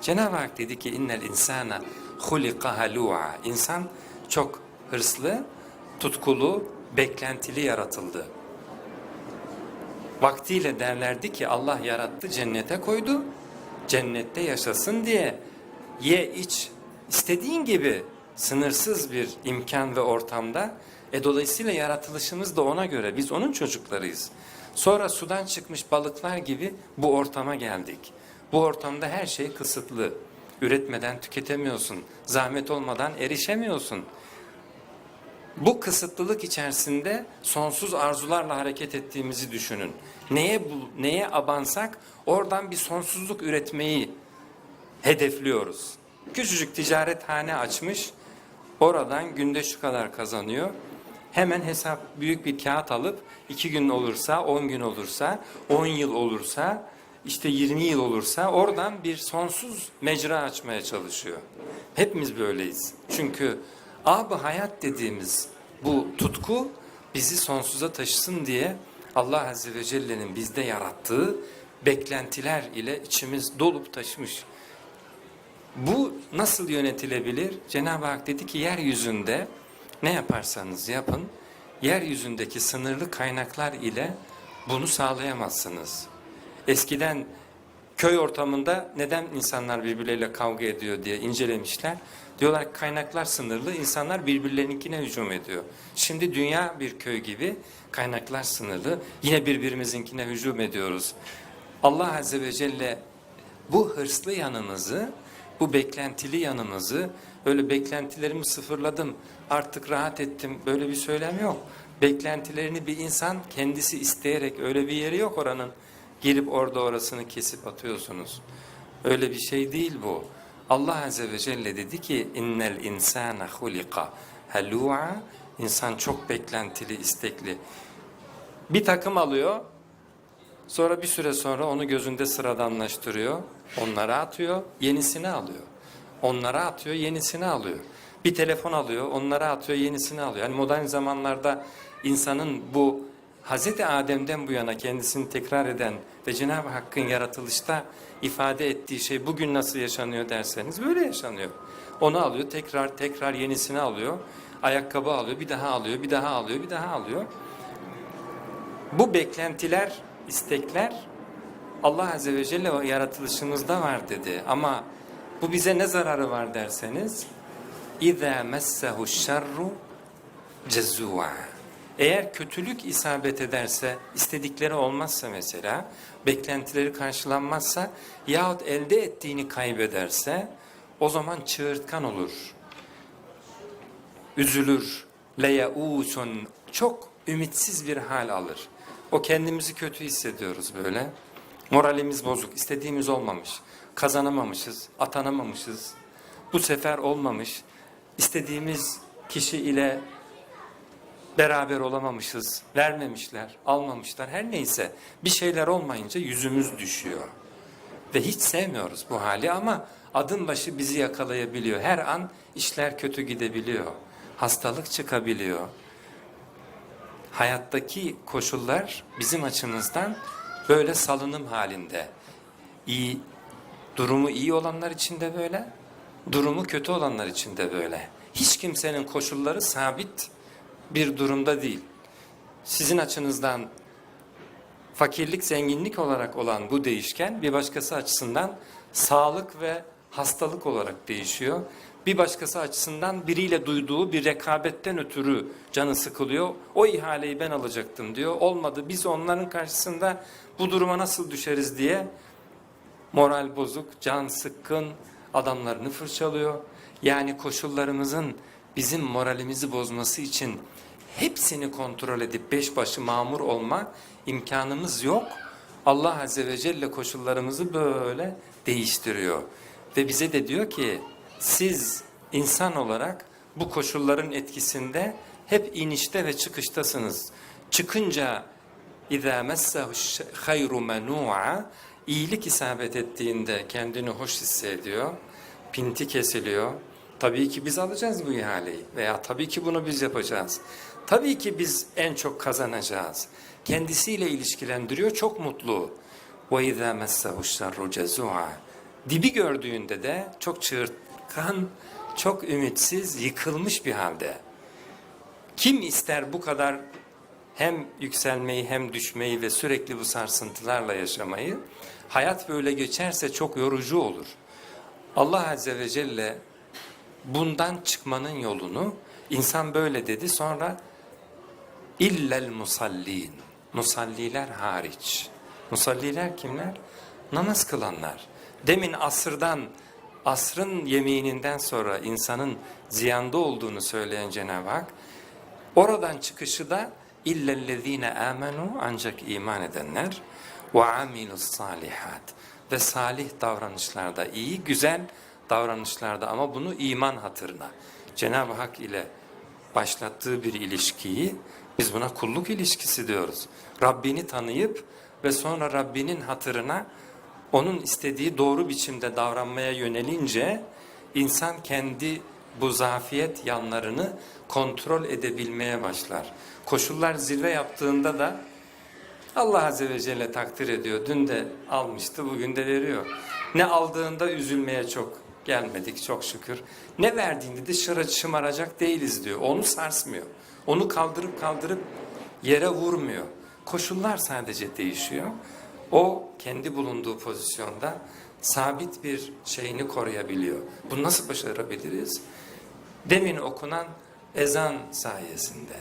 Cenab-ı Hak dedi ki innel insana hulika halua. İnsan çok hırslı, tutkulu, beklentili yaratıldı. Vaktiyle derlerdi ki Allah yarattı cennete koydu. Cennette yaşasın diye ye iç istediğin gibi sınırsız bir imkan ve ortamda. E dolayısıyla yaratılışımız da ona göre biz onun çocuklarıyız. Sonra sudan çıkmış balıklar gibi bu ortama geldik. Bu ortamda her şey kısıtlı. Üretmeden tüketemiyorsun. Zahmet olmadan erişemiyorsun. Bu kısıtlılık içerisinde sonsuz arzularla hareket ettiğimizi düşünün. Neye neye abansak oradan bir sonsuzluk üretmeyi hedefliyoruz. Küçücük ticarethane açmış, oradan günde şu kadar kazanıyor. Hemen hesap büyük bir kağıt alıp iki gün olursa, on gün olursa, on yıl olursa, işte 20 yıl olursa oradan bir sonsuz mecra açmaya çalışıyor. Hepimiz böyleyiz. Çünkü ab hayat dediğimiz bu tutku bizi sonsuza taşısın diye Allah Azze ve Celle'nin bizde yarattığı beklentiler ile içimiz dolup taşmış. Bu nasıl yönetilebilir? Cenab-ı Hak dedi ki yeryüzünde ne yaparsanız yapın, yeryüzündeki sınırlı kaynaklar ile bunu sağlayamazsınız. Eskiden köy ortamında neden insanlar birbirleriyle kavga ediyor diye incelemişler. Diyorlar ki kaynaklar sınırlı, insanlar birbirlerininkine hücum ediyor. Şimdi dünya bir köy gibi, kaynaklar sınırlı, yine birbirimizinkine hücum ediyoruz. Allah Azze ve Celle bu hırslı yanımızı, bu beklentili yanımızı, öyle beklentilerimi sıfırladım, artık rahat ettim, böyle bir söylem yok. Beklentilerini bir insan kendisi isteyerek, öyle bir yeri yok oranın. Girip orada orasını kesip atıyorsunuz. Öyle bir şey değil bu. Allah Azze ve Celle dedi ki innel insana hulika halua insan çok beklentili, istekli. Bir takım alıyor, Sonra bir süre sonra onu gözünde sıradanlaştırıyor. Onlara atıyor, yenisini alıyor. Onlara atıyor, yenisini alıyor. Bir telefon alıyor, onlara atıyor, yenisini alıyor. Yani modern zamanlarda insanın bu Hazreti Adem'den bu yana kendisini tekrar eden ve Cenab-ı Hakk'ın yaratılışta ifade ettiği şey bugün nasıl yaşanıyor derseniz böyle yaşanıyor. Onu alıyor, tekrar tekrar yenisini alıyor. Ayakkabı alıyor, bir daha alıyor, bir daha alıyor, bir daha alıyor. Bu beklentiler, istekler Allah Azze ve Celle o yaratılışımızda var dedi. Ama bu bize ne zararı var derseniz اِذَا مَسَّهُ الشَّرُّ cezua. eğer kötülük isabet ederse, istedikleri olmazsa mesela, beklentileri karşılanmazsa yahut elde ettiğini kaybederse o zaman çığırtkan olur üzülür, leyausun çok ümitsiz bir hal alır. O kendimizi kötü hissediyoruz böyle. Moralimiz bozuk, istediğimiz olmamış. Kazanamamışız, atanamamışız. Bu sefer olmamış. İstediğimiz kişi ile beraber olamamışız. Vermemişler, almamışlar. Her neyse bir şeyler olmayınca yüzümüz düşüyor. Ve hiç sevmiyoruz bu hali ama adım başı bizi yakalayabiliyor. Her an işler kötü gidebiliyor. Hastalık çıkabiliyor. Hayattaki koşullar bizim açımızdan böyle salınım halinde. İyi, durumu iyi olanlar için de böyle, durumu kötü olanlar için de böyle. Hiç kimsenin koşulları sabit bir durumda değil. Sizin açınızdan fakirlik zenginlik olarak olan bu değişken bir başkası açısından sağlık ve hastalık olarak değişiyor. Bir başkası açısından biriyle duyduğu bir rekabetten ötürü canı sıkılıyor. O ihaleyi ben alacaktım diyor. Olmadı biz onların karşısında bu duruma nasıl düşeriz diye moral bozuk, can sıkkın adamlarını fırçalıyor. Yani koşullarımızın bizim moralimizi bozması için hepsini kontrol edip beş başı mamur olma imkanımız yok. Allah Azze ve Celle koşullarımızı böyle değiştiriyor. Ve bize de diyor ki siz insan olarak bu koşulların etkisinde hep inişte ve çıkıştasınız. Çıkınca اِذَا مَسَّهُ خَيْرُ مَنُوعًا iyilik isabet ettiğinde kendini hoş hissediyor, pinti kesiliyor. Tabii ki biz alacağız bu ihaleyi veya tabii ki bunu biz yapacağız. Tabii ki biz en çok kazanacağız. Kendisiyle ilişkilendiriyor, çok mutlu. وَاِذَا مَسَّهُ الشَّرُّ جَزُوعًا Dibi gördüğünde de çok çığırtkan, çok ümitsiz, yıkılmış bir halde. Kim ister bu kadar hem yükselmeyi hem düşmeyi ve sürekli bu sarsıntılarla yaşamayı? Hayat böyle geçerse çok yorucu olur. Allah Azze ve Celle bundan çıkmanın yolunu insan böyle dedi sonra illel musallin musalliler hariç. Musalliler kimler? Namaz kılanlar. Demin asırdan asrın yemininden sonra insanın ziyanda olduğunu söyleyen Cenab-ı Hak oradan çıkışı da illellezine amenu ancak iman edenler ve amilus salihat ve salih davranışlarda iyi güzel davranışlarda ama bunu iman hatırına Cenab-ı Hak ile başlattığı bir ilişkiyi biz buna kulluk ilişkisi diyoruz. Rabbini tanıyıp ve sonra Rabbinin hatırına onun istediği doğru biçimde davranmaya yönelince insan kendi bu zafiyet yanlarını kontrol edebilmeye başlar. Koşullar zirve yaptığında da Allah Azze ve Celle takdir ediyor. Dün de almıştı, bugün de veriyor. Ne aldığında üzülmeye çok gelmedik çok şükür. Ne verdiğinde de şıra şımaracak değiliz diyor. Onu sarsmıyor. Onu kaldırıp kaldırıp yere vurmuyor. Koşullar sadece değişiyor. O kendi bulunduğu pozisyonda sabit bir şeyini koruyabiliyor. Bunu nasıl başarabiliriz? Demin okunan ezan sayesinde.